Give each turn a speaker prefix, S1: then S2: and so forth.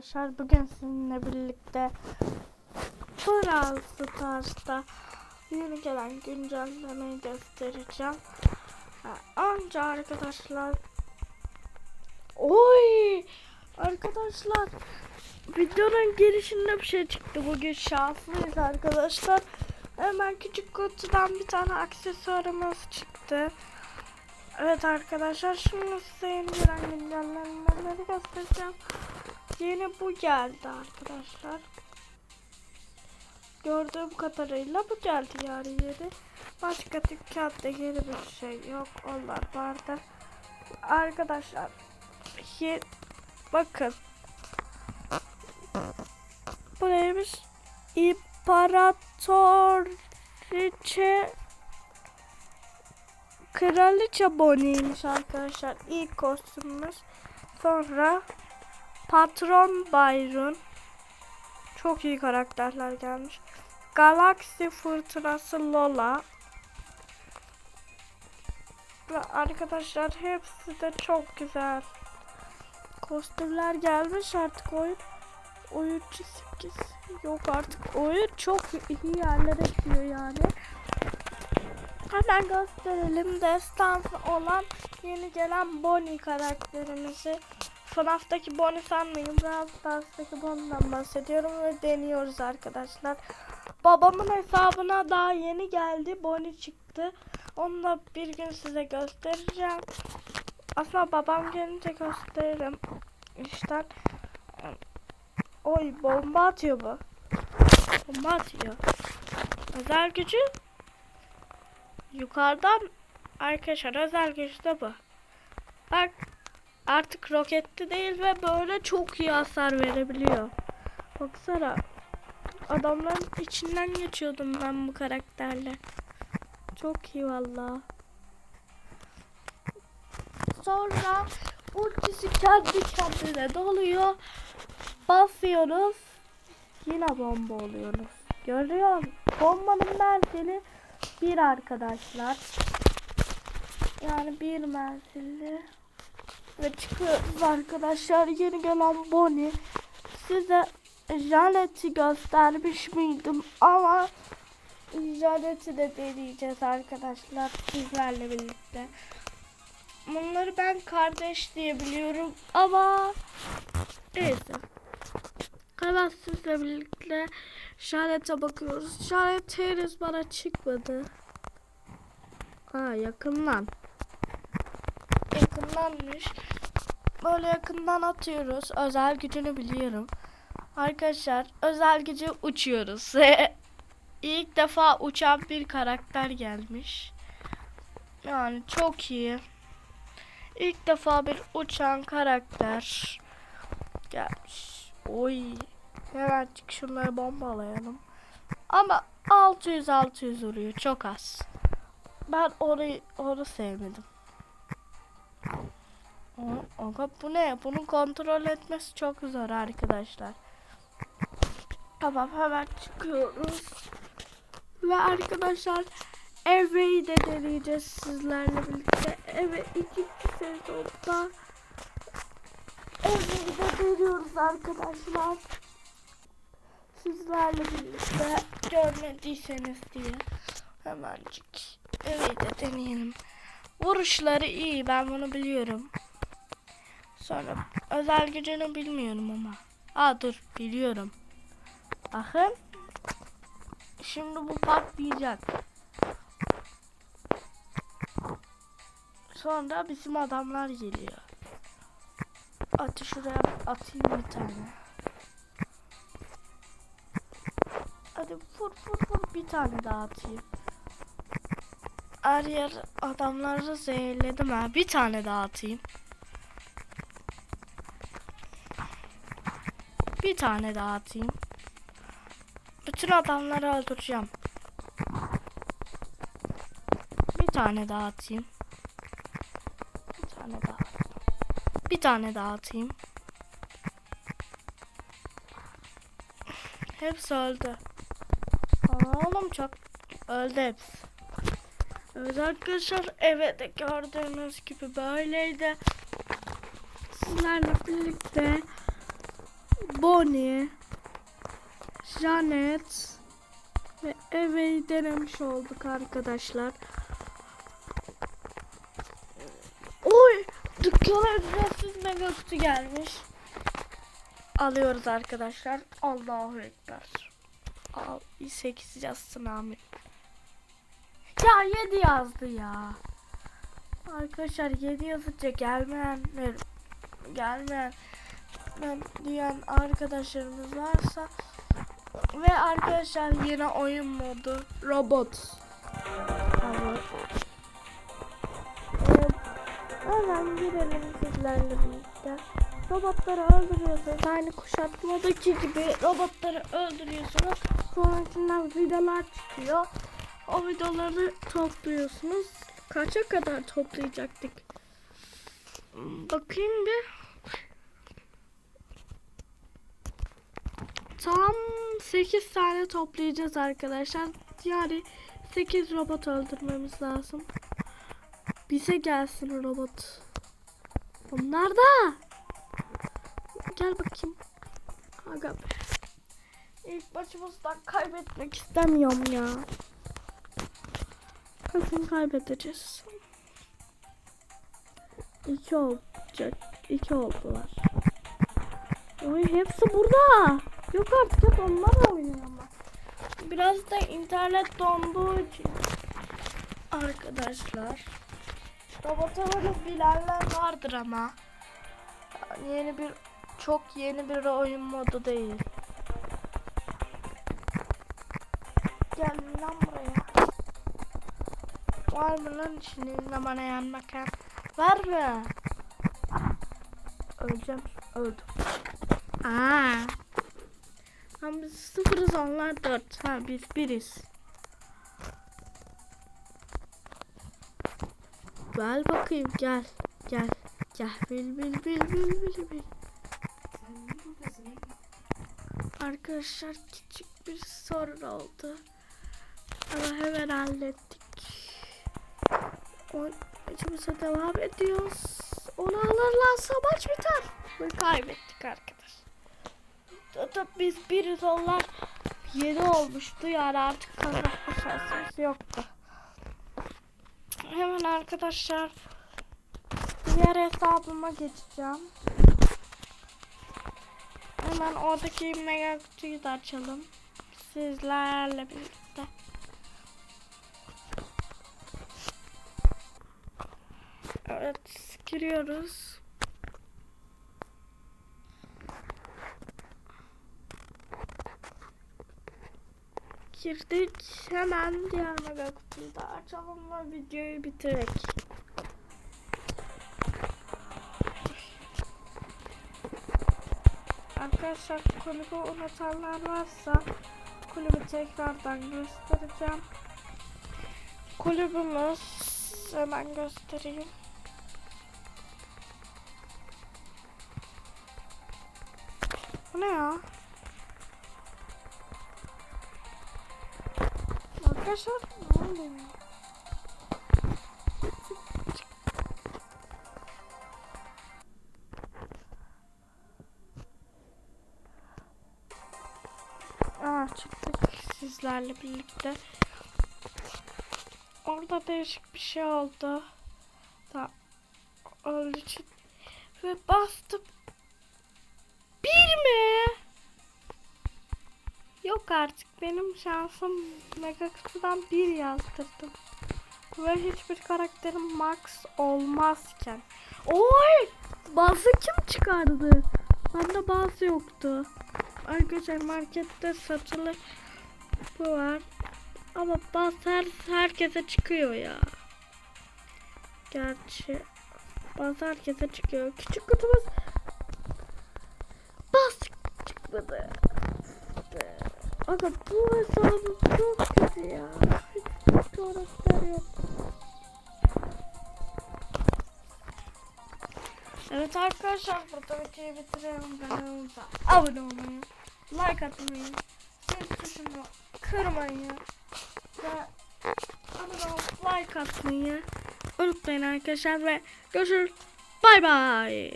S1: arkadaşlar. Bugün sizinle birlikte Brawl Stars'ta yeni gelen güncellemeyi göstereceğim. Ha, Önce arkadaşlar Oy! Arkadaşlar videonun girişinde bir şey çıktı. Bugün şanslıyız arkadaşlar. Hemen küçük kutudan bir tane aksesuarımız çıktı. Evet arkadaşlar şimdi size yeni gelen güncellemeleri göstereceğim. Yeni bu geldi arkadaşlar. Gördüğüm kadarıyla bu geldi yani yeni. Başka dükkanda yeni bir şey yok. Onlar vardı. Arkadaşlar ye- bakın. Bu neymiş? İmparatoriçe Kraliçe Bonnie'ymiş arkadaşlar. İlk kostümümüz. Sonra Patron Byron. Çok iyi karakterler gelmiş. Galaksi Fırtınası Lola. Ve arkadaşlar hepsi de çok güzel. Kostümler gelmiş artık oyun. Oyuncu 8 yok artık. Oyun çok iyi yerlere gidiyor yani. Hemen gösterelim. Destansı olan yeni gelen Bonnie karakterimizi. FNAF'taki Bonnie sanmayın. Brawl Stars'taki Bonnie'den bahsediyorum ve deniyoruz arkadaşlar. Babamın hesabına daha yeni geldi. Bonnie çıktı. Onu da bir gün size göstereceğim. Aslında babam gelince gösteririm. İşte Oy bomba atıyor bu. Bomba atıyor. Özel gücü yukarıdan arkadaşlar özel gücü de bu. Bak artık roketli değil ve böyle çok iyi hasar verebiliyor. Baksana adamların içinden geçiyordum ben bu karakterle. Çok iyi valla. Sonra ultisi kendi kendine doluyor. Basıyoruz. Yine bomba oluyoruz. Görüyor musun? Bombanın menzili bir arkadaşlar. Yani bir menzilli. Ve çıkıyoruz arkadaşlar. Yeni gelen Bonnie. Size Janet'i göstermiş miydim? Ama Janet'i de deneyeceğiz arkadaşlar. Sizlerle birlikte. Bunları ben kardeş diye biliyorum. Ama neyse. Hemen sizle birlikte Janet'e bakıyoruz. Janet henüz bana çıkmadı. Ha yakından. Yakınlanmış. Böyle yakından atıyoruz. Özel gücünü biliyorum. Arkadaşlar özel gücü uçuyoruz. İlk defa uçan bir karakter gelmiş. Yani çok iyi. İlk defa bir uçan karakter gelmiş. Oy. Hemen çık şunları bombalayalım. Ama 600 600 vuruyor çok az. Ben onu onu sevmedim. Aga bu ne? Bunu kontrol etmesi çok zor arkadaşlar. Tamam hemen çıkıyoruz. Ve arkadaşlar Eve'yi de deneyeceğiz sizlerle birlikte. Eve ikinci sezonda Eve'yi de deniyoruz arkadaşlar. Sizlerle birlikte görmediyseniz diye hemencik Eve'yi de deneyelim. Vuruşları iyi ben bunu biliyorum. Sonra özel gücünü bilmiyorum ama. Aa dur biliyorum. Bakın. Şimdi bu patlayacak. Sonra bizim adamlar geliyor. Atı şuraya atayım bir tane. Hadi vur vur vur bir tane daha atayım. Her yer adamları zehirledim ha. Bir tane daha atayım. Bir tane daha atayım. Bütün adamları öldüreceğim. Bir tane daha atayım. Bir tane daha. Bir tane daha atayım. Hepsi öldü. Aa, oğlum çok öldü hepsi. Evet arkadaşlar evet gördüğünüz gibi böyleydi. Sizlerle birlikte Bonnie, Janet ve Eve'yi denemiş olduk arkadaşlar. Oy! Dükkana ücretsiz mega kutu gelmiş. Alıyoruz arkadaşlar. Allahu Ekber. Al, 8 yazsın amin. Ya 7 yazdı ya. Arkadaşlar 7 yazınca gelmeyen gelmeyen ben diyen arkadaşlarımız varsa ve arkadaşlar yine oyun modu robot. Ama, evet, hemen girelim sizlerle birlikte. Robotları öldürüyorsunuz. Aynı kuşatmadaki gibi robotları öldürüyorsunuz. Sonra içinden vidalar çıkıyor. O vidaları topluyorsunuz. Kaça kadar toplayacaktık? Bakayım bir. Tam 8 tane toplayacağız arkadaşlar. Yani 8 robot öldürmemiz lazım. Bize gelsin robot. Onlar da. Gel bakayım. Aga be. İlk başımızdan kaybetmek istemiyorum ya. Kesin kaybedeceğiz. İki olacak. İki oldular. Oy hepsi burada. Yok artık hep onlar oynuyor ama. Biraz da internet donduğu için. Arkadaşlar. Robotları bilenler vardır ama. Yani yeni bir çok yeni bir oyun modu değil. Gel lan buraya. Var mı lan içinizde bana yan bakan? Var mı? Öleceğim. Öldüm. Aa. Ama biz sıfırız onlar dört. Ha biz biriz. Gel bakayım gel. Gel. Gel bil bil bil bil bil bil. Arkadaşlar küçük bir sorun oldu. Ama hemen hallettik. Maçımıza devam ediyoruz. Onu alırlarsa maç biter. Ve kaybettik arkadaş. Zaten biz biriz onlar yedi olmuştu yani artık kazanma şansımız yoktu. Hemen arkadaşlar diğer hesabıma geçeceğim. Hemen oradaki mega kutuyu da açalım. Sizlerle birlikte. Evet giriyoruz. Girdik. Hemen diğer mega kutuyu da açalım ve videoyu bitirek. Arkadaşlar kulübü unutanlar varsa kulübü tekrardan göstereceğim. Kulübümüz hemen göstereyim. Bu ne ya? Arkadaşlar ne? Aa çıktık sizlerle birlikte. Orada değişik bir şey oldu. Da öldü ve bastım. Bir mi? Yok artık benim şansım mega kutudan bir yazdırdım. Ve hiçbir karakterim max olmazken. Oy! Bazı kim çıkardı? Bende bazı yoktu. Arkadaşlar markette satılı bu var. Ama baz her, herkese çıkıyor ya. Gerçi baz herkese çıkıyor. Küçük kutumuz baz çıkmadı. Aga bu hesabım çok kötü ya. Hiç karakter yok. Evet arkadaşlar burada videoyu bitirelim. Kanalımıza abone olmayı, like atmayı, zil tuşunu kırmayı ve abone olup like atmayı unutmayın arkadaşlar ve görüşürüz. Bay bay.